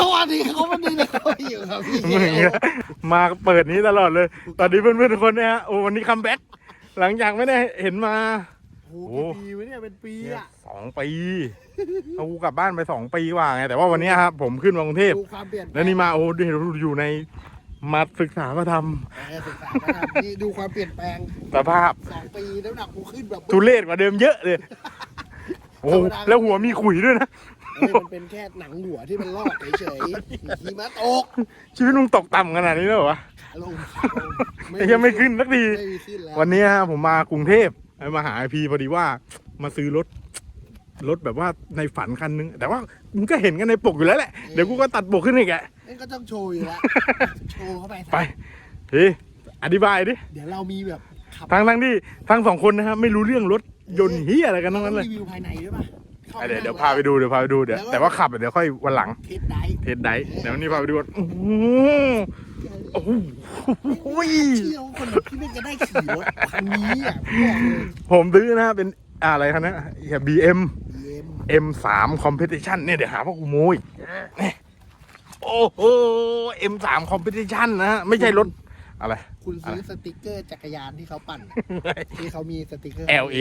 สวัสดีครับวันนี้นะครับอยู่ครับพี่มึงอะมาเปิดนี้ตลอดเลย ตอนนี้เพื่อนๆทุกคนเนี่ยฮะโอ้วันนี้คัมแบ็กหลังจากไม่ได้เห็นมาโอ้โหเป็นปีวะเนี่ยเป็นปีอะสองปีเอากูกลับบ้านไปสองปีกว่าไงแต่ว่าวันนี้ครับผมขึ้นมากรุงเทพดูความเปลี่ยนปงแล้วนี่มาโอ้ดูอยู่ในมาศึกษาพระธรรมเออศึกษามาทำนี่ดูความเปลี่ยนแปลงสภาพ สองปีน้ำหนักกูขึ้นแบบ ทุเรศกว่าเดิมเยอะเลย โอ้แล้วหัวมีขุยด้วยนะ เฮ้ยมันเป็นแค่หนังหัวที่มันลอกเฉยๆหิมะตกชีวิตมึงตกต่ำขนาดนี้เลยเหรอวะลงไอ้ยังไม่ขึ้นสักทีไม่มีขึ้นแล้ววันนี้ฮะผมมากรุงเทพมาหาไอพีพอดีว่ามาซื้อรถรถแบบว่าในฝันคันนึง แต่ว่ามึงก็เห็นกันในปกอยู่แล้วแหละเดี๋ยวกูก็ตัดปกขึ้นอีกแกนี่ก็ต้องโชว์อยู่แล้วโชว์เข้าไปไปพี่อธิบายดิเดี๋ยวเรามีแบบขับทั้งทั้งที่ทั้งสองคนนะครับไม่รู้เรื่องรถยนต์เฮียอะไรกันทั้งนั้นเลยรีวิวภายในด้วยป่ะข้ อะเดี๋ยวเดี๋ยวพาไปดูเดี๋ยวพาไปดูเดี๋ยวแต่ว่าขับเดี๋ยวค่อยวันหลังเทสไดฟ์เทสไดฟ์เดี๋ยววันนี้พาไปดูว่าโอ้โหโอ้โหเชื่อว่าคนแบบที่ไม่จะได้ขี่รถคันนี้อะผมบอกเลยผมซื้อนะเป็นอะไรคันนั้นบีเอ็ม BM M3 Competition เนี่ยเดี๋ยวหาว่ากูโม้ยนี่โอ้โห M3 Competition นะฮะไม่ใช่รถ อะไร คุณซื้อสติกเกอร์จักรยานที่เขาปั่น ที่เขามีสติกเกอร์ LA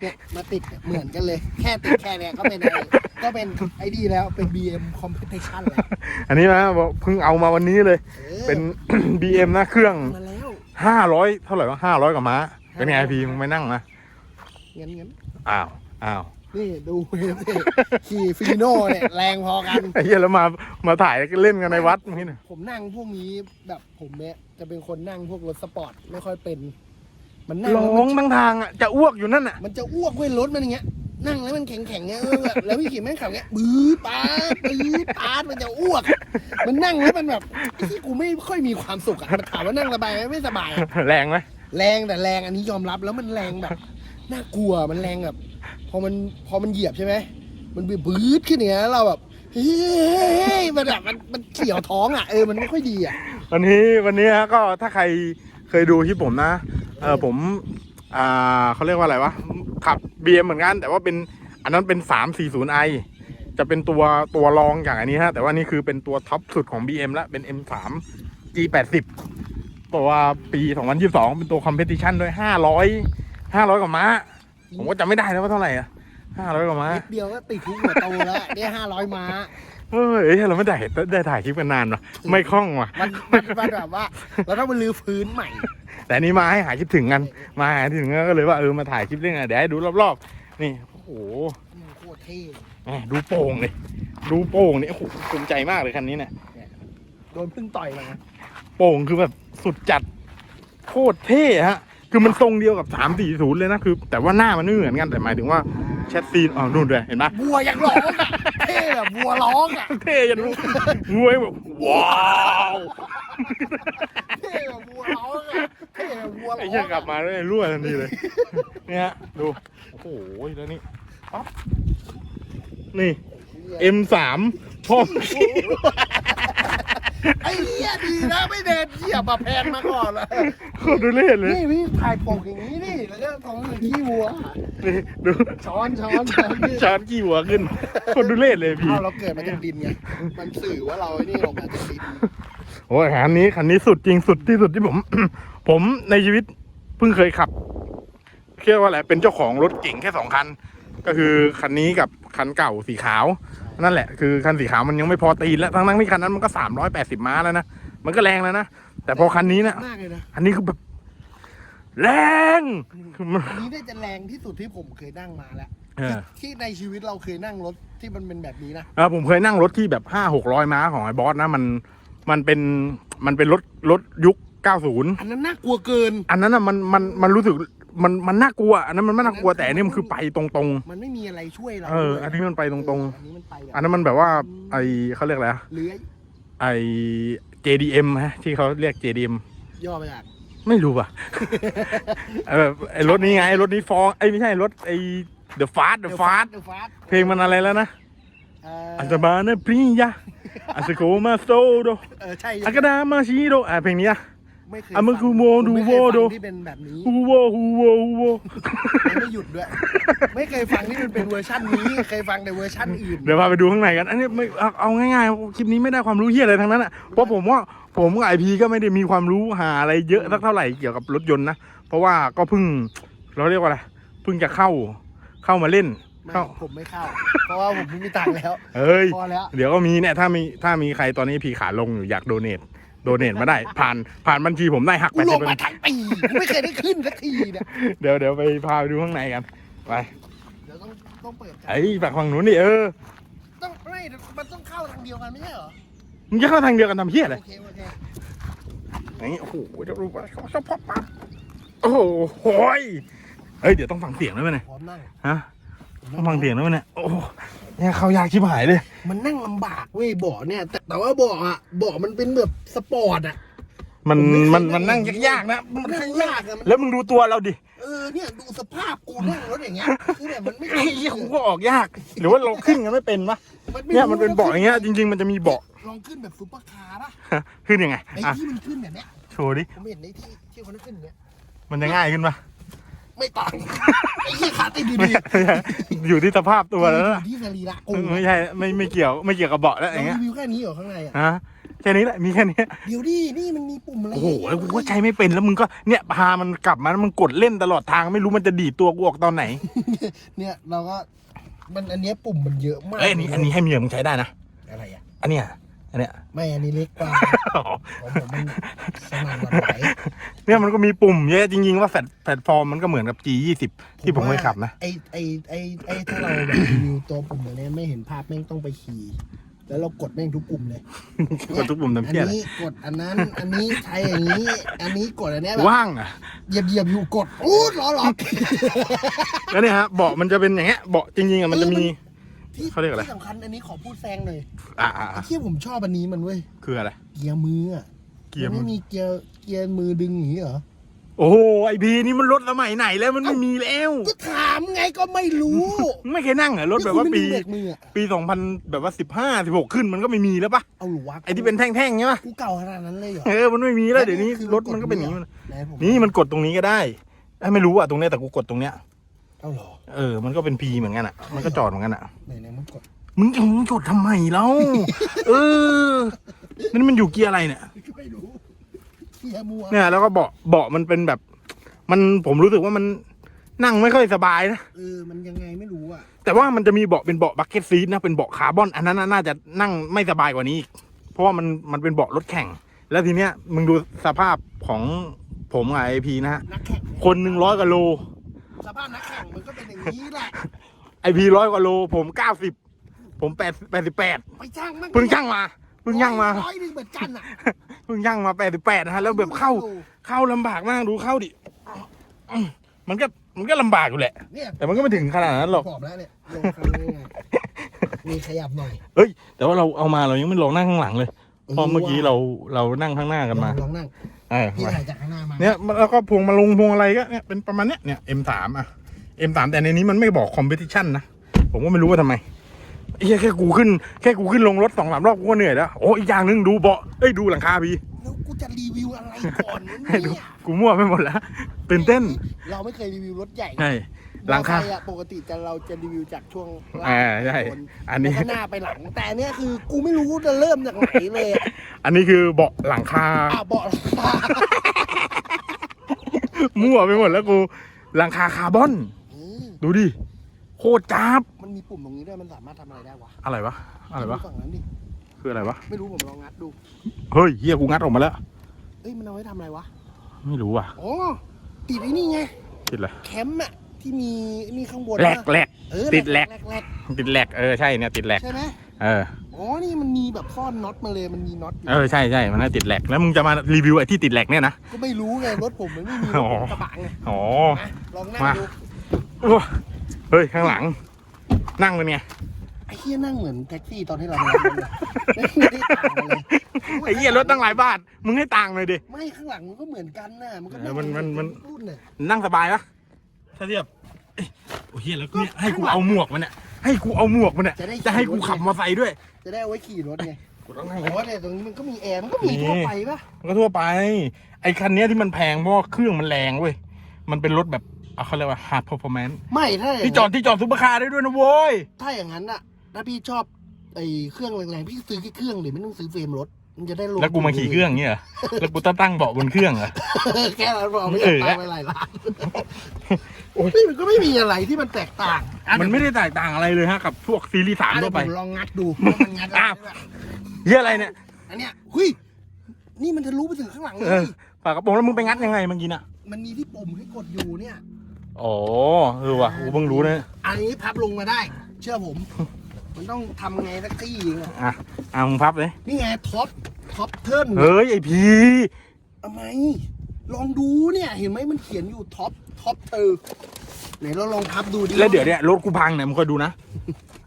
เนี่ยมาติดเนี่ยเหมือนกันเลย แค่ติดแค่เนี้ยก็เป็นไอ้ก็เป็นไอ้ดีแล้วเป็น BM Competition แล้วอันนี้นะบอกเพิ่งเอามาวันนี้เลยออเป็น BM นะเครื่องมาแล้ว500เท่าไหร่วะ500กว่าม้า เป็นไงพี่มึงไม่นั่งนะงั้นงั้นอ้าวอ้าว นี่ดูเห็นสิขี่ฟิโน่เนี่ยแรงพอกัน ไอ้เหี้ยแล้วมามาถ่ายเล่นกันในวัดนี่นะผมนั่งพวกนี้แบบผมเนี่ยจะเป็นคนนั่งพวกรถสปอร์ตไม่ค่อยเป็น มันนั่งร้แล้วอมันงทั้งทางอะจะอ้วกอยู่นั่นอะ มันจะอ้วกเว้ยรถมันอย่างเงี้ย นั่งแล้วมันแข็งแข็งๆเงี้ยเออแบบแล้วพี่ขี่แม่งขับเงี้ยบื้อปาดบื้อปาดมันจะอ้วก มันนั่งแล้วมันแบบที่กูไม่ค่อยมีความสุขอะมันถามว่านั่งสบายไหมไม่สบายอะแรงไหมแรงแต่แรงอันนี้ยอมรับแล้วมันแรงแบบ น่ากลัวมันแรงแบบพอมันพอมันเหยียบใช่ไหมมันบื้อขึ้นอย่างเงี้ยเราแบบเฮ้ยมันแบบมันมันเขียวท้องอะเออมันไม่ค่อยดีอะวันนี้วันนี้ฮะก็ถ้าใครเคยดูที่ผมนะเออผมอ่าเขาเรียกว่าอะไรวะขับ BM เหมือนกันแต่ว่าเป็นอันนั้นเป็น 340i จะเป็นตัวตัวรองอย่างอันนี้ฮะแต่ว่านี่คือเป็นตัวท็อปสุดของ BM แล้วเป็น M3 G80 ตัวปี 2022 เป็นตัวคอมเพติชันด้วย 500 500กว่าม้า ผมก็จำไม่ได้แล้วว่าเท่าไหร่อะ500กว่าม้า นิดเดียวก็ติดคุกหัวโตแล้วเนี่ยห้าร้อยม้า เฮ้ยเราไม่ได้ได้ถ่ายคลิปกันนานวะไม่คล่องว่ะ มันมันมันแบบว่า เราต้องมาลื้อพื้นใหม่ แต่อันนี้มาให้หายคิดถึงกัน มาหายคิดถึงกันก็เลยว่าเออมาถ่ายคลิปเรื่องอะไรเดี๋ยวให้ดูรอบๆ นี่โอ้โหโคตรเท่แหม่ดูโป่งเลยดูโป่งนี่โอ้โหภูมิใจมากเลยคันนี้เนี่ยโดนพึ่งต่อยมาโป่งคือแบบสุดจัดโคตรเท่ฮะ คือมันทรงเดียวกับ 340 เลยนะคือ แต่ว่าหน้ามันไม่เหมือนกันแต่หมายถึงว่าแชทซีนอ๋อนู่นด้วยเห็นปะวัวยังร้องอะเท่แบบวัวร้องอะเท่ยันงวยแบบว้าวเท่แบบวัวร้องอะเท่แบบวัวร้ไอ้องเหี้ยกลับมาแล้วรั่วทันทีเลย เนี่ยฮะดูโอ้โหแล้วนี่ปั๊บนี่ M3 พ่อ ไอ้เหี้ยดีนะไม่เดินเหยียบมาแพงมาก่อนเลยโคตรดูเล่นเลย นี่พี่ถ่ายปกอย่างนี้นี่แล้วก็ทำเป็นขี้วัว นี่ดูช้อนช้อนช้อนนี่ช้อนกี่หัวขึ้น โคตรดูเล่นเลยพี่ เอาเราเกิดมาจากดินไงมันสื่อว่าเราไอ้นี่ออกมาจากดินโอ้ยคันนี้คันนี้สุดจริงสุดที่สุดที่ผม ผมในชีวิตเพิ่งเคยขับเรียกว่าอะไรเป็นเจ้าของรถเก่งแค่สองคัน ก็คือคันนี้กับคันเก่าสีขาว นั่นแหละคือคันสีขาวมันยังไม่พอตีนแล้วทั้งทั้งๆที่คันนั้นมันก็สามร้อยแปดสิบม้าแล้วนะมันก็แรงแล้วนะแต่พอคันนี้เนะมากเลยนะอันนี้คือแบบแรงคือมัน อันนี้ได้จะแรงที่สุดที่ผมเคยนั่งมาแล้วเออที่ในชีวิตเราเคยนั่งรถที่มันเป็นแบบนี้นะ เออผมเคยนั่งรถที่แบบห้าหกร้อยม้าของไอ้บอสนะมันมันเป็นมันเป็นรถรถยุคเก้าศูนย์ อันนั้นน่ากลัวเกิน อันนั้นอะมันมันมันรู้สึก มันมันน่ากลัวอันนั้นมันไม่น่ากลัวแต่อันนี้มันคือไปตรงมันไม่มีอะไรช่วยเราๆเออ อันนี้มันไปตรงอันนี้มันไปแบบๆ อันนั้นมันแบบว่าไอเขาเรียกอะไรอะเลื้อยไอ JDM ฮะที่เขาเรียก JDM ย่อมาจากไม่รู้อะ เออไอรถนี้ไงรถนี้ฟองไอยไม่ใช่รถไอ The Fast The Fast เดอะฟาสเพลงมันอะไรแล้วนะเอออาจจะมาเนปรียาอาสโกมาโซโดเออใช่อากาดามาชิโดอะเพลงนี้อะ ไม่เคยอะมันคือโมดูผมไม่โวเคยฟังดูที่เป็นแบบนี้ฮูโวฮูโวฮูโวไม่หยุดด้วย ไม่เคยฟังที่มันเป็นเวอร์ชันนี้ เคยฟังในเวอร์ชันอื่นเดี๋ยวพาไปดูข้างในกัน อันนี้ไม่เอาเอาง่ายๆคลิปนี้ไม่ได้ความรู้เฮียอะไรทั้งนั้นอะเพราะผมว่าผมกับไอพีก็ไม่ได้มีความรู้หาอะไรเยอะสักเท่าไหร่เกี่ยวกับรถยนต์นะเพราะว่าก็เพิ่งเราเรียกว่าอะไรเพิ่งจะเข้าเข้ามาเล่นไม่เข้า ผมไม่เข้า เพราะว่าผมไม่มีตังค์แล้วเอ้ย พอแล้ว เดี๋ยวก็มีเนี่ยถ้ามีถ้ามีใครตอนนี้พีขาลงอยู่อยากโดเนท โดเนทมาได้ ผ่านผ่านบัญชีผมได้หักกูไปลสิงบมาทั้งปีกูไม่เคยได้ขึ้นสักทีเนี่ยเดี๋ยวเดี๋ยวไปพาไปดูข้างในกันไปเดี๋ยวต้องต้องเปิดกันไอ้ฝั่งฝั่งนู้นนี่เออต้องไม่มันต้องเข้าทางเดียวกันไม่ใช่เหรอมึงจะเข้าทางเดียวกันทำเฮียอะไรโอเคโอเคนี่โอ้โหเดี๋ยวดูว่าเขาชอบพับปั๊บโอ้โหโหยเฮ้ยเดี๋ยวต้องฟังเสียงด้วยไหมเนี่ยพร้อมนั่งฮะต้องฟังเสียงด้วยไหมเนี่ยโอ้โห เนี่ยเขายากชิบหายเลย มันนั่งลำบากเว้ยเบาะเนี่ยแต่แต่ว่าเบาะอะเบาะมันเป็นแบบสปอร์ตอะมันผมไม่เคยมันนั่งมันนั่งยากๆนะมันนั่งยากอะมัน แล้วมึงดูตัวเราดิเออเนี่ยดูสภาพกูนั่งรถอย่างเงี้ยคือแบบมันไม่ไอ้เหี้ยกูก็ออกยาก หรือว่าเราขึ้นกันไม่เป็นวะไเนี่ยมันเป็นเบาะอย่างเงี้ยจริง ๆ มันจะมีเบาะลองขึ้นแบบซุปเปอร์คาร์ป่ะขึ้นยังไงไอ้อะที่มันขึ้นแบบเนี้ยโชว์ดิผมเห็นในที่ที่เขาขึ้นอย่างเงี้ยมันจะง่ายขึ้นปะ ไม่ต่างไอ้ที่ขาติดดีไม่ดีใช่อยู่ที่สภาพตัวแล้วอนะยู่ที่สรีระกูไม่ใช่ไม่ไม่เกี่ยวไม่เกี่ยวกับเบาะแล้วอเราย่างเงี้ยรีวิวแค่นี้เหรอข้างในอะฮะแค่นี้แหละมีแค่นี้เดี๋ยวดินี่มันมีปุ่มอะไรโอ้โหแล้วกูก็ใช้ไม่เป็นแล้วมึงก็เนี่ยพามันกลับมาแล้วมึงกดเล่นตลอดทางไม่รู้มันจะดีดตัวกูออกตอนไหนเนี่ยเราก็มันอันเนี้ยปุ่มมันเยอะมากเอ้ยอันนี้อันนี้ให้เมียมึงใช้ได้นะอะไรอะอันเนี้ย อันเนี้ย ไม่อันนี้เล็กกว่าของผมมันสนั่นหวั่นไหวเนี่ยมันก็มีปุ่มเยอะจริงๆว่าแพลตแพลตฟอร์มมันก็เหมือนกับ G20 ที่ผมเคยขับนะ ไอไอไอไอถ้าเราแบบรีวิวตัวปุ่มอันเนี้ยไม่เห็นภาพแม่งต้องไปขี่แล้วเรากดแม่งทุกปุ่มเลยกดทุกปุ่มอัทำเพี้ยอะไรนี้กดอันนั้น อันนี้ใช้อย่างนี้ อันนี้กดอันเนี้ยแบบว่างอะเหยียบเหยียบอยู่กดโอ้ล้อหลอกแล้วเนี่ยฮะเบาะมันจะเป็นอย่างเงี้ยเบาะจริงๆอะมันจะมี ที่เขาเรียกอะไร ที่สำคัญอันนี้ขอพูดแซงหน่อยอ่าอ่าอ่าที่ผมชอบอันนี้มันเว้ย คืออะไร เกียร์มืออะเกียร์นมืไม่อมีเกียร์เกียร์มือดึงอย่างนี้เหรอ โอ้โหไอพีนี่มันรถสมัยไหนแล้วมันไม่มีแล้วก็ถามไงก็ไม่รู้มึงไม่เคยนั่งเหรอรถแบบว่านี่ปีคุณไม่มีเบรกมืออะ ปีสองพันแบบว่าสิบห้าสิบหกขึ้นมันก็ไม่มีแล้วปะเอาหรอวะไอที่เป็นแท่งๆใช่ปะกูเก่าขนาดนั้นเลยเหรอเออมันไม่มีแล้วเดี๋ยวนี้คือรถมันก็เป็นอย่างนี้กดไหนผมนี่มันกดตรงนี้ก็ได้ไอ้ไม่รู้อะตรงเนี้ยแต่กูกดตรงเนี้ย เอาเหรอเออ มันก็เป็นพีเหมือนกันอะ มันก็จอดเหมือนกันอะ ไหนไหนมันกดมึงจะมึงกดทำไมแล้วเออนั่นมันอยู่เกียร์อะไรเนี่ย ไม่รู้เกียร์มัวเนี่ยแล้วก็เบาะเบาะมันเป็นแบบ มันผมรู้สึกว่ามันนั่งไม่ค่อยสบายนะ เออมันยังไงไม่รู้อะแต่ว่ามันจะมีเบาะเป็นเบาะบักเก็ตซีทนะเป็นเบาะคาร์บอน อันนั้นน่ะน่าจะนั่งไม่สบายกว่านี้อีกเพราะว่ามันมันเป็นเบาะรถแข่ง แล้วทีเนี้ยมึงดูสภาพของผมกับไอพีนะฮะนักแข่งคนหนึ่งร้อยกว่าโล สภาพนักแข่งมันก็เป็นอย่างนี้แหละ ไอพีร้อยกว่าโล ผมเก้าสิบผมแปดแปดสิบแปดไปจ้างมันเพิ่งช่างมาเพิ่งช่างมาร้อยหนึ่งเหมือนกันอะเพิ่งช่างมาแปดสิบแปดนะฮะแล้วแบบเข้าเข้าลำบากมากดูเข้าดิอืมมันก็มันก็ลำบากอยู่แหละ เนี่ยแต่มันก็ไม่ถึงขนาดนั้นหรอกขอบแล้วเนี่ยลงคันนี้ไงมีขยับหน่อยเฮ้ย แต่ว่าเราเอามาเรายังไม่ลองนั่งข้างหลังเลยเพราะเมื่อกี้เราเรานั่งข้างหน้ากันมา ลองนั่ง เออพี่มาถ่ายจากข้างหน้ามาเนี่ยแล้วก็พวงมาลงพวงอะไรก็เนี่ยเป็นประมาณเนี้ยเนี่ย M3 อะ M3 แต่ในนี้มันไม่บอก competition นะผมก็ไม่รู้ว่าทำไมไอ้เหี้ยแค่กูขึ้นแค่กูขึ้นลงรถสองสามรอบกูก็เหนื่อยแล้วโอ้อีกอย่างหนึงดูเบาะเอ้ยดูหลังคาพี่แล้วกูจะรีวิวอะไรก่อนวะให้ดูเนี่ยกูมั่วไปหมดแล้วตื่นเต้น เราไม่เคยรีวิวรถใหญ่ ใช่ หลังคา มอเตอร์ไซค์อะปกติจะเราจะรีวิวจากช่วงล่างอ่าใช่บนอันนี้ แล้วก็หน้าไปหลัง แต่อันเนี้ยคือกูไม่รู้จะเริ่มจากไหนเลยอะอันนี้คือเบาะหลังคา อะเบาะหลังคามั่วไปหมดแล้วกู หลังคาคาร์บอน อืมดูดิ โคตรจ้าบมันมีปุ่มตรงนี้ด้วยมันสามารถทำอะไรได้วะอะไรวะ อะไรวะ ดูฝั่งนั้นดิคืออะไรวะ ไม่รู้ผมลองงัดดูเฮ้ยเฮียกูงัดออกมาแล้ว เอ้ยมันเอาไว้ทำอะไรวะไม่รู้อะ อ๋อติดไอ้นี่ไง ติดอะไร แคมป์อะ ที่มีนี่ข้างบนแหลกนะแหลกเออติดแหลกแหลกแหลกติดแหลกเออใช่เนี่ยติดแหลกใช่ไหมเอออ๋อนี่มันมีแบบซ่อนน็อตมาเลยมันมีน็อตอยู่เออใช่ใช่มันน่าติดแหลกแล้วมึงจะมารีวิวไอ้ที่ติดแหลกเนี่ยนะก็ไม่รู้ไงรถผมมันไม่มีรอ๋ถอกระบะไงอ๋อมาลองนั่งมาดูโอ้เฮ้ยข้างหลัง นั่งเป็นไงไอ้เหี้ยนั่งเหมือนแท็กซี่ตอนที่เราไปรับมันเลยไม่ได้ต่างกันเลยไอ้เหี้ยรถตั้งหลายบาทมึงให้ตังค์เลยดิไม่ข้างหลังมันก็เหมือนกันน่ะมันก็เออมันมันมันรุ่นน่ะนั่งสบายปะ ถ้าเทียบเอ้ยโอ้เฮียแล้วเนี่ยให้กูเอาหมวกมันเนี่ยให้กูเอาหมวกมันเนี่ยจะให้กูขับมอเตอร์ไซค์ด้วยจะได้เอาไว้ขี่รถไงโอ้ต้องนั่งโอ้เนี่ยตรงนี้มันก็มีแอร์มันก็มีทั่วไปปะมันก็ทั่วไป ไอ้คันเนี้ยที่มันแพงเพราะว่าเครื่องมันแรงเว้ย มันเป็นรถแบบอะเขาเรียกว่า hard performance ไม่ถ้าอย่างที่จอดที่จอดซุปเปอร์คาร์ได้ด้วยนะโว้ย ถ้าอย่างนั้นอะถ้าพี่ชอบไอ้เครื่องแรงๆพี่ซื้อแค่เครื่องเดี๋ยวไม่ต้องซื้อเฟรมรถ มันจะได้ลงแล้วกูมาขี่เครื่องเงี้ยเหรอแล้วกูต้องตั้งเบาะบนเครื่องเหรอ แค่นั้นพอไม่อยากตายไปหลายล้านโอ้ยมันก็ไม่มีอะไรที่มันแตกต่างอะมันไม่ได้แตกต่างอะไรเลยฮะกับพวกซีรีส์สามอะทั่เดี๋ยววไป ผมลองงัดดูว่ามันงัดได้อ้าว ไหมเหี้ยอะไรเนี่ย อันเนี้ยหุยนี่มันทะลุไปถึงข้างหลังเลเออยฝากกระโปรงแล้วมึงไปงัดยังไงเมื่อกี้น่ะ มันมีที่ปุ่มให้กดอยู่เนี่ย อ๋อเออว่ะกูเพิ่งรู้นะ อันนี้พับลงมาได้ เชื่อผม มันต้องทำไงสักที่นึงอะอะอะมึงพับเลยนี่ไงท็อปท็อปเทิร์นเฮ้ยไอพีทำไมลองดูเนี่ย เห็นไหมมันเขียนอยู่ท็อปท็อปเธอไหนเราลองพับดูดิแล้วเดี๋ยวเนี่ยรถกูพังเนี่ยมึงคอยดูนะ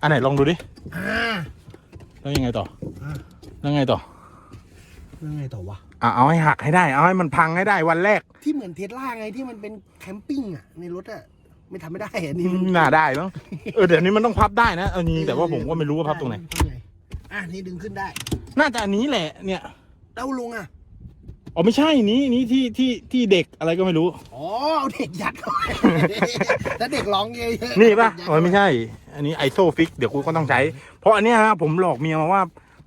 อันไหนลองดูดิอ่าแล้วยังไงต่ออ่าแล้วไงต่อยังไงต่อวะ อะเอาให้หักให้ได้ เอาให้มันพังให้ได้วันแรก ที่เหมือนเทสลาไงที่มันเป็นแคมปิ้งอะในรถอะ ไม่ทำไม่ได้อันนี้มันน่าได้มั้งเออเดี๋ยวนี้มันต้องพับได้นะเอาจริงๆแต่ว่าผมก็ไม่รู้ว่าพับตรงไหนอะนี่ดึงขึ้นได้ น่าจะอันนี้แหละเนี่ยเต้าลงอะ อ๋อไม่ใช่นี้นี้ที่ที่ที่เด็กอะไรก็ไม่รู้ อ๋อเอาเด็กยัดเข้าไปแล้วเด็กร้องเยอะๆนี่ป่ะเด็กยัดอ๋อไม่ใช่ อันนี้ไอโซฟิกเดี๋ยวกูก็ต้องใช้ เพราะอันเนี้ยฮะผมหลอกเมียมาว่า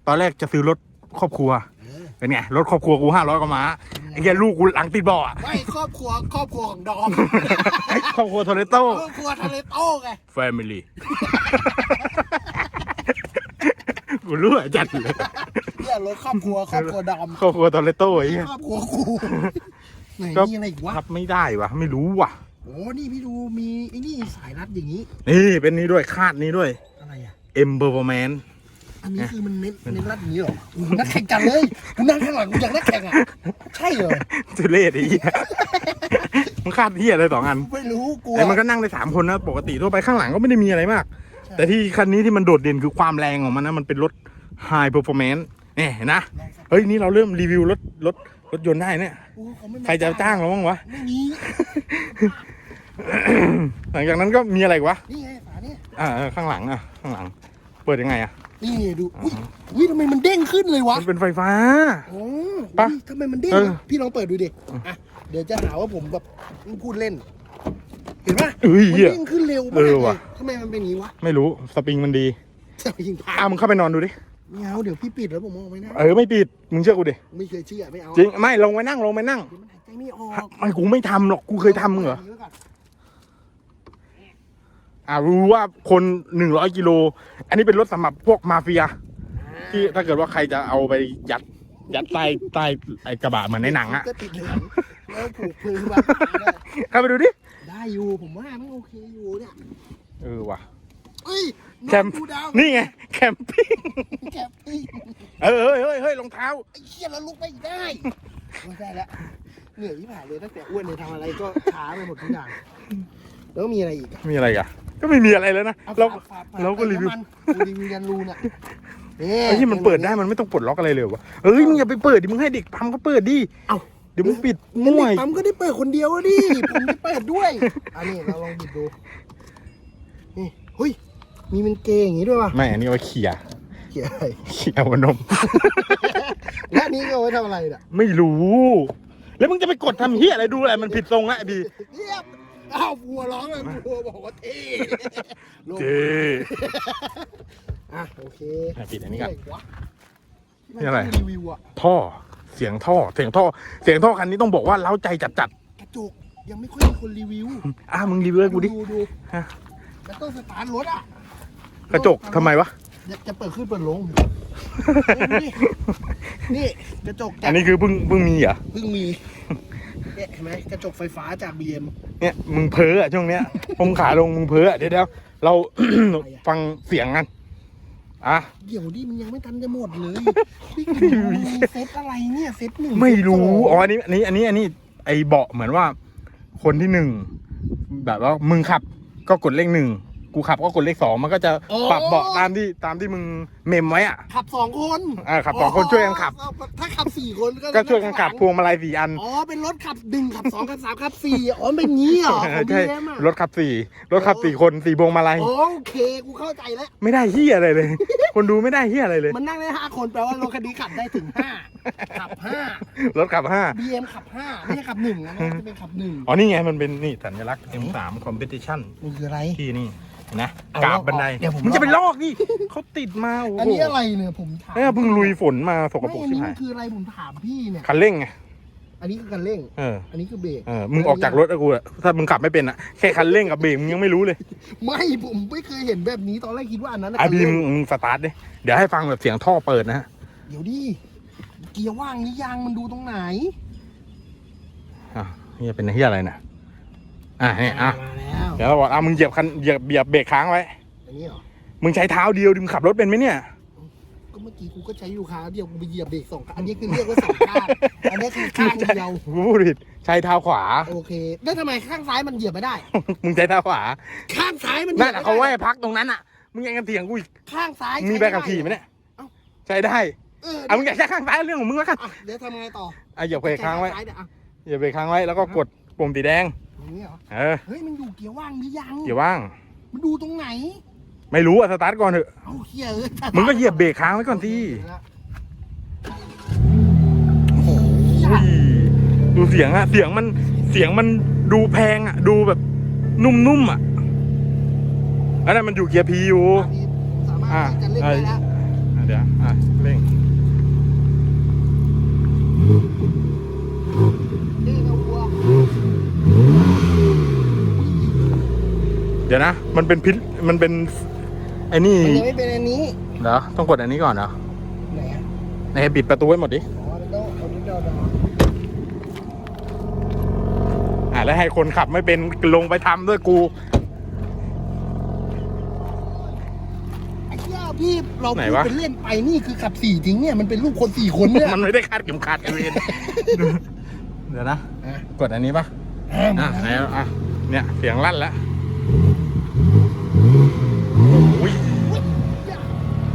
ตอนแรกจะซื้อรถครอบครัวเออเป็นไงรถครอบครัวกูห้าร้อยกว่าม้าไอ้ เหี้ยลูกกูหลังติดเบาะอะไม่ครอบครัวครอบครัวของดอมครอบครัวโทเรโต้ ครอบครัวทะเลโต้ไง Family กูรู้อะจัดเลยเนี่ยรถครอบครัวครอบครัวดอมครอบครัวโทเรโต้ไอ้เหี้ย ครอบครัวกูไหนก็มีอะไรอีกวะพับไม่ได้วะไม่รู้ว่ะ โอ้นี่พี่ดูมีไอ้นี่สายรัดอย่างนี้ นี่เป็นนี้ด้วยคาดนี้ด้วยอะไรอะ M Performance อัน นี้คือมันเน้นเน้นรัดอย่างนี้เหรอกูนักแข่งกันเลยกูนั่งข้างหลังกูอยากนักแข่งอะ ใช่เหรอทุเรศไอ้เหี้ยมันคาดเหี้ยอะไรสองอันไม่รู้กูแต่มันก็นั่งได้สามคนนะปกติทั่วไปข้างหลังก็ไม่ได้มีอะไรมาก แต่ที่คันนี้ที่มันโดดเด่นคือความแรงของมันนะมันเป็นรถ High Performance เนี่ยเห็นนะเฮ้ยนี่เราเริ่มรีวิวรถรถรถยนต์ได้เนี่ยกูเขาไม่มาใครจะจ้างเราบ้างวะไม่มีหลังจากนั้นก็มีอะไรอีกวะนี่ไงฝาเนี่ยอ่าเออข้างหลังอะข้างหลัง เปิดยังไงอะ นี่ดูอุ้ยอุ้ยทำไมมันเด้งขึ้นเลยวะมันเป็นไฟฟ้า โอ้ปะอุ๊ยทำไมมันเด้งเออวะพี่ลองเปิดดูดิอะเดี๋ยวจะหาว่าผมแบบพูดเล่น เห็นปะเอ้ยมันเหี้ย เด้งขึ้นเร็วมากเออเลว่ะ ยทำไมมันเป็นอย่างนี้วะไม่รู้สปริงมันดีจะยิงพาอ้าวมึงเข้าไปนอนดูดิไม่เอาเดี๋ยวพี่ปิดแล้วผมมองไม่ได้เออไม่ปิดมึงเชื่อกูดิไม่เคยเชื่อไม่เอาจริงไม่ลงไปนั่งลงไปนั่งเดี๋ยวมันหายใจไม่ออกไม่กูไม่ทำหรอกกูเคยทำมึงเหรอดี๋ยวก่น อ่ารู้ว่าคนหนึ่งร้อยกิโล อันนี้เป็นรถสำหรับพวกมาเฟีย ที่ถ้าเกิดว่าใครจะเอาไปยัดยัดใต้ใต้ไอกระบะเหมือนในหนังอะก็ติดเหลืองแล้วผูกมือแบบนี้เข้าไปดูดิ ได้อยู่ผมว่ามันโอเคอยู่เนี่ยเออว่ะ เอ้ยแคมป์ ดูดาวนี่ไงแคมปิ้ง แคมปิ้งเออเฮ้ยเฮ้ยเฮ้ยรองเท้า ไอ้เหี้ยแล้วลุกไม่ได้ไม่ได้แล้วเหนื่อยที่ผ่านเลยตั้งแต่อ้วนเลยทำอะไรก็ช้าไปหมดทุกอย่างแล้วมีอะไรอีกอะมีอะไรอีกัน ก็ไม่มีอะไรแล้วนะอเราฝฝฝเราก็รีวิวน้ำมันกูรีวิวยันรูเนี่ยนี่ไอ้ที่มันเปิดได้มันไม่ต้องปลดล็อกอะไรเลยวะเอ้ยมึงอย่าไปเปิดดิมึงให้เด็กปั๊มเขาเปิดดิเอ้าเดี๋ยวมึงปิดงั้นมั่วเด็อีกกปั๊มก็ได้เปิดคนเดียวอะดิผมจะเปิดด้วยอันนี้เราลองหยิบดูนี่เฮ้ยมีเป็นเกย์อย่างงี้ด้วยป่ะไม่อันนี้เอาไว้เขี่ยเขียนอะไรเขี่ยหัวนมและอันนี้ก็เอาไว้ทำอะไรเนี่ยไม่รู้ แล้วมึงจะไปกดทำเฮียอะไรดูอะไรมันผิดทรงละไอ้บีเยียบอ้าวบัวร้องเลยบัวบอกว่าเท่ลงเจอะโอเคอะปิดอันนี้ก่อน วะนี่อะไร รีวิวอะท่อเสียงท่อเสียงท่อเสียงท่อคันนี้ต้องบอกว่าเล้าใจจัดจัดกระจกยังไม่ค่อยมีคนรีวิวๆอะมึงรีวิวให้กูดิ ดูดูฮะ แล้วต้องสตาร์ทรถอะกระจกทำไมวะจะเปิดขึ้นเปิดลง นี่นี่กระจกจากอันนี้คือเพิ่งเพิ่งมีเหรอเพิ่งมี เนี่ยเห็นไหมกระจกไฟฟ้าจาก BM เนี่ยมึงเพ้ออะช่วงเนี้ยผมขาลงมึงเพ้ออะเดี๋ยวเดี๋ยวเรา ฟังเสียงกันอะ เดี๋ยวดิมันยังไม่ทันจะหมดเลยพี่ดูเซตอะไรเนี่ยเซตหนึ่งไม่รู้เซตสงอ๋อ อันนี้ อันนี้ อันนี้ อันนี้ ไอเบาะเหมือนว่า คนที่หนึ่ง แบบว่า มึงขับ ก็กดเลขหนึ่ง กูขับก็กดเลขสองมันก็จะโอ้ ปรับเบาะตามที่ตามที่มึงเมมไว้อะขับสองคนอ่าขับสองคนช่วยกันขับ ถ้าขับสี่คนก็ก็ช่วยกันขับพวงมาลัยสี่อันอ๋อเป็นรถขับหนึ่งขับสองขับสามขับสี่อ๋อเป็นงี้เหรอของ ใช่ BM อะรถขับสี่รถขับสี่คนสี่พวงมาลัย โอเคกูเข้าใจแล้วไม่ได้เฮียอะไรเลยคนดูไม่ได้เฮียอะไรเลย มันนั่งได้ห้าคนแปลว่ารถคันนี้ขับได้ถึงห้าขับห้ารถขับห้า BM ขับห้าไม่ใช่ขับหนึ่งนะมันจะเป็นขับหนึ่งอ๋อนี่ไงมันเป็นนี่สัญลักษณ์ M3 Competition มันคืออะไร ที่นี่เห็นะเอากราบบันไดเดี๋ยวผมมึงจะไปลอกดิเขาติดมาโอ้อันโหนี้อะไรเนี่ยผมถามเนี่ยเพิ่งลุยฝนมาสกปรไม่กอันชิบนี้หามัยนคืออะไรผมถามพี่เนี่ยคันเร่งไง อันนี้คือคันเร่ง เอออันนี้คือเบรกเออมึงออกจากรถอะกูอะถ้ามึงขับไม่เป็นอะแค่คันเร่งกับเบรกมึงยังไม่รู้เลยไม่ผมไม่เคยเห็นแบบนี้ตอนแรกคิดว่าอันนั้นน่ะไอะคันพี่เร่งมึงมึงสตาร์ทดิเดี๋ยวให้ฟังแบบเสียงท่อเปิดนะฮะเดี๋ยวดิเกียร์ว่างนี้ยางมันดูตรงไหนอะนี่เป็นเฮียอะไรนะอะเนี่ยอะมาแล้วเดี๋ยวเราบอกอะมึงเหยียบคันเหยียบเหยียบเบรกค้างไว้อันนี้เหรอมึงใช้เท้าเดียวดิมึงขับรถเป็นไหมเนี่ยก็เมื่อกี้กูก็ใช้อยู่ขาเดียวกูไปเหยียบเบรกสองข้างอันนี้คือเรียกว่าสองข้างอันนี้คือข้างเดียวกูพูดผิดใช้เท้าขวา โอเค แล้วทำไมข้างซ้ายมันเหยียบไม่ได้ มึงใช้เท้าขวา ข้างซ้ายมันเหยีนั่ยนบอะไม่เขาไว้ได้พักตรงนั้นอะมึงยังกันเถียงกูอีกข้างซ้ายมีใบขับขี่ไหมเนี่ยเอ้าใช้ได้เอออะมึงอยากใช้ข้างซ้ายเรื่องของมึงแล้วกันอะเดี๋ยวทำไงต่ออะเหยียบเบรกค้างไว้ซ้ยเนี่ยอะเหยียบเบรกค้างไว้แล้วก็กดปุ่มสีแดงอย่างนี้เหรอเออเฮ้ยมันอยู่เกียร์ว่างหรือยังเกี่ยวว่าง มันดูตรงไหน ไม่รู้อะสตาร์ทก่อนเถอะเอาเฮียเอ้ยมึงก็เหยียบเบรกค้างไว้ก่อนสิโอ้โหอุ้ยดูเสียงอะเสียงมันเสียงมันดูแพงอะดูแบบนุ่มๆอะอันนั้นมันอยู่เกียร์พีอยู่ผมสามารถอะที่จะเล่นได้แล้วอะเดี๋ยวอะเร่งเล่นเอาวัวเดี๋ยวนะ มันเป็นพิษมันเป็น ไอ้นี่มันยังไม่เป็นอันนี้เหรอต้องกดอันนี้ก่อนเหรอไหนอะไหนปิดประตูไว้หมดดิอ๋อมันต้องเอาที่เราดออะแล้วให้คนขับไม่เป็นลงไปทำด้วยกูไอ้เหี้ยพี่เราไหนพูดวะ เป็นเล่นไปนี่คือขับสี่จริงเนี่ยมันเป็นรูปคนสี่คนเนี่ย มันไม่ได้คาดเข็มขัดไอเวนเดี๋ยวนะ อะ กดอันนี้ปะอะอะไหนอะเนี่ยเสียงลั่นแล้วโอ้ย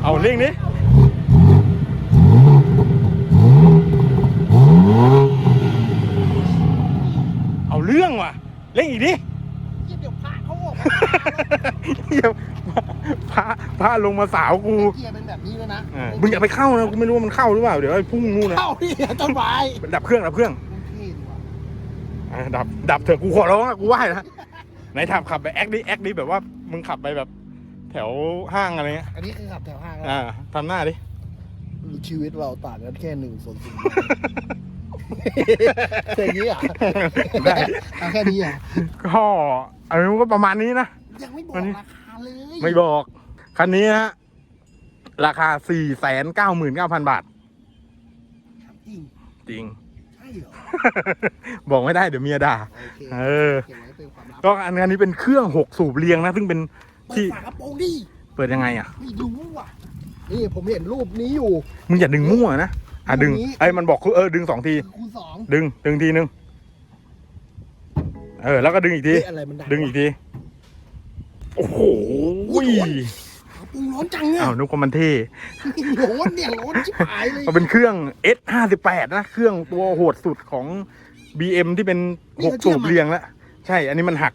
เอาเร่งนี้เอาเรื่องว่ะเร่งอีกดิเหี้ยเดี๋ยวพระเขาออกเหี้ยพระพระลงมาสาวกูเกียร์เป็นแบบนี้แล้วนะอะมึงอย่าไปเข้านะกูไม่รู้ว่ามันเข้าหรือเปล่าเดี๋ยวไอ้พุ่งนู่นนะเข้าดิต้นไม้ดับเครื่องดับเครื่องโอเคดีกว่าอะดับดับเถอะกูขอร้องอะกูไหว้นะไหนทำขับไปแอคดิแอคดิแบบว่ามึงขับไปแบบ แถวห้างอะไรเงี้ยอันนี้คือขับแถวห้างแล้วอ่าทำหน้าดิ ชีวิตเราต่างกันแค่หนึ่งส่วนสี่แค่นี้อะได้ เอาแค่นี้อะก็อันนี้ก็ประมาณนี้นะ ยังไม่บอกอันนี้ราคาเลยไม่บอก คันนี้นะฮะราคาสี่แสนเก้าหมื่นเก้าพันบาท ถามจริงจริง ใช่เหรอบอกไม่ได้เดี๋ยวเมียด่า โอเคเออ เก็บไว้เป็นความลับ ก็อันนี้เป็นเครื่องหกสูบเรียงนะ ซึ่งเป็นเปิ ที่ดฝากระโปรงดิเปิดยังไงอะ ไม่รู้อะ นี่ผมเห็นรูปนี้อยู่ มึงอย่าดึงมั่วนะ อะดึงตรงนี้ ไอ้ยมันบอกคือเออดึงสองที คือคูณสองดึง ดึงทีนึง เออ แล้วก็ดึงอีกที เฮ้ยอะไรมันดังดึงอีกที โอ้โหกระโปรงร้อนจังเนี่ยอ้าวนึกว่ามันเท่ร้อนเนี่ยร้อนชิบหายเลยมันเป็นเครื่อง S ห้าสิบแปดนะ เครื่องตัวโหดสุดของ BM ที่เป็นหกสูบเรียงแล้ว ใช่ อันนี้มันหัก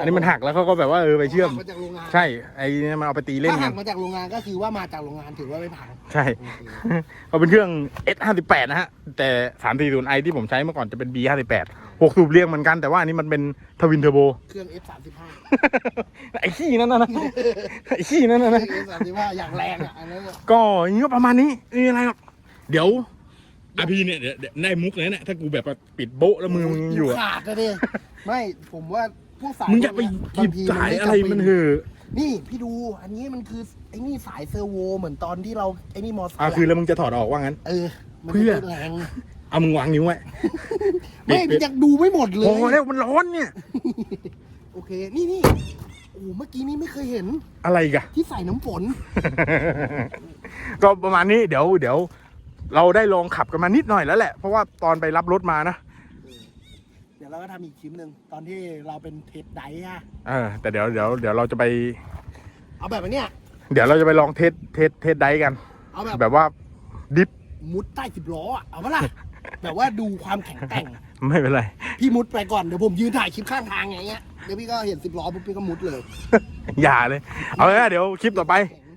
อันนี้มันหักแล้วเขาก็แบบว่าเออไปเชื่อมมาจากโรงงานใช่ไอ้นี่มันเอาไปตีเล่นถ้ากัหัน กมาจากโรงงานก็คือว่ามาจากโรงงานถือว่าไม่ผ่านใช่โอเคเขาเป็นเครื่อง S ห้าสิบแปดนะฮะ แต่สามสี่ศูนย์ไอที่ผมใช้เมื่อก่อนจะเป็น B ห้าสิบแปดหกสูบเรียงเหมือนกันแต่ว่าอันนี้มันเป็นทวินเทอร์โบ เครื่อง F สามสิบห้าไอ้ขี้นั่นนะนะไอ้ขี้นั่นนะนะเครื่อง F สามสิบห้าอย่างแรงอะอันนั้นอะก็อย่างนี้ก็ประมาณนี้ไม่มีอะไรหรอกเดี๋ยวอาพีเนี่ยเดี๋ยวเดี๋ยวได้มุกเลยเนี่ยถ้ากูแบบว่าปิดโบ๊ะแล้วมือมึงยังอยู่อะขาดนะดิไม่ผมว่าพ วกสายมึงอย่าไปหยิบสายอะไรมันเถอะนี่พี่ดูอันนี้มันคือไอ้นี่สายเซอร์โวเหมือนตอนที่เราไอ้นี่มอไซอะค์คือแล้วมึงจะถอดออกว่างั้น เออมันเพื่อ จะเป็นแรงเอามึงวางนิ้วไว้ไม่ปิดยังดูไม่หมดเลพอย แล้วมันร้อนเนี่ย โอเค นี่นี่โอ้เมื่อกี้นี้ไม่เคยเห็นอะไรอีกอะ ที่ใส่น้ำฝน ก็ประมาณนี้เดี๋ยวเดี๋ยว เราได้ลองขับกันมานิดหน่อยแล้วแหละ เพราะว่าตอนไปรับรถมานะเดี๋ยว แล้วก็ทำอีกคลิปหนึ่งตอนที่เราเป็นเทสไดท์อะเออแต่เดี๋ยวเดี๋ยวเดี๋ยวเราจะไป เอาแบบเนี้ยเดี๋ยวเราจะไปลองเทสเทสเทสไดฟ์กัน เอาแบบแบบว่าดิฟมุดใต้สิบล้ออะเอาปะล่ะ แบบว่าดูความแข็งแกร่ง ไม่เป็นไร พี่มุดไปก่อนเดี๋ยวผมยืนถ่ายคลิปข้างทางอย่างเงี้ยเดี๋ยวพี่ก็เห็นสิบล้อปุ๊บพี่ก็มุดเลยอย่าเลย เอาเลยนะเดี๋ยวคลิปต่อไป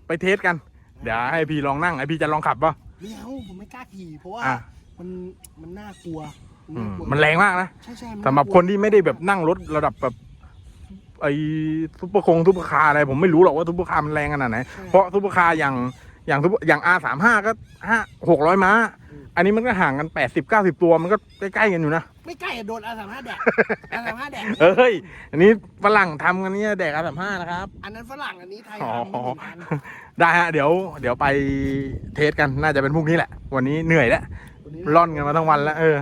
ไปเทสกัน เดี๋ยวให้พี่ลองนั่งไอพี่จะลองขับป่ะ ไม่เอาผมไม่กล้าขี่เพราะว่าอะ มันมันน่ากลัว อืน่ามกลัวมันแรงมากนะใช่ใช่สำหรับคนที่ไม่ได้แบบนั่งรถระดับแบบไอ้ซุปเปอร์คงซุปเปอร์คาร์อะไรผมไม่รู้หรอกว่าซุปเปอร์คาร์มันแรงขนาดไหน เพราะซุปเปอร์คาร์อย่างอย่างซุปเปอร์อย่าง R สามห้าก็ห้าหกร้อยม้า อันนี้มันก็ห่างกันแปดสิบเก้าสิบตัวมันก็ใกล้ๆกันอยู่นะ ไม่ใกล้อะโดนอาสามห้าแดกอาสามห้าแดกเอ้ย อันนี้ฝรั่งทำกันเนี่ยแดก R สามห้านะครับ อันนั้นฝรั่งอันนี้ไทยอ๋อทำไม่เหมือนกันได้ฮะ เดี๋ยว เดี๋ยวไปเทสกันน่าจะเป็นพรุ่งนี้แหละ วันนี้เหนื่อยแล้วตัวนี้ร่อนกันมาทั้งวันแล้ว เออ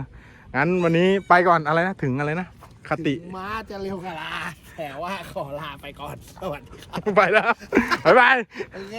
งั้นวันนี้ไปก่อนอะไรนะถึงอะไรนะคติ ถึงม้าจะเร็วกว่าลา แต่ว่าขอลาไปก่อน สวัสดีครับ ไปแล้ว บ๊ายบาย โอเค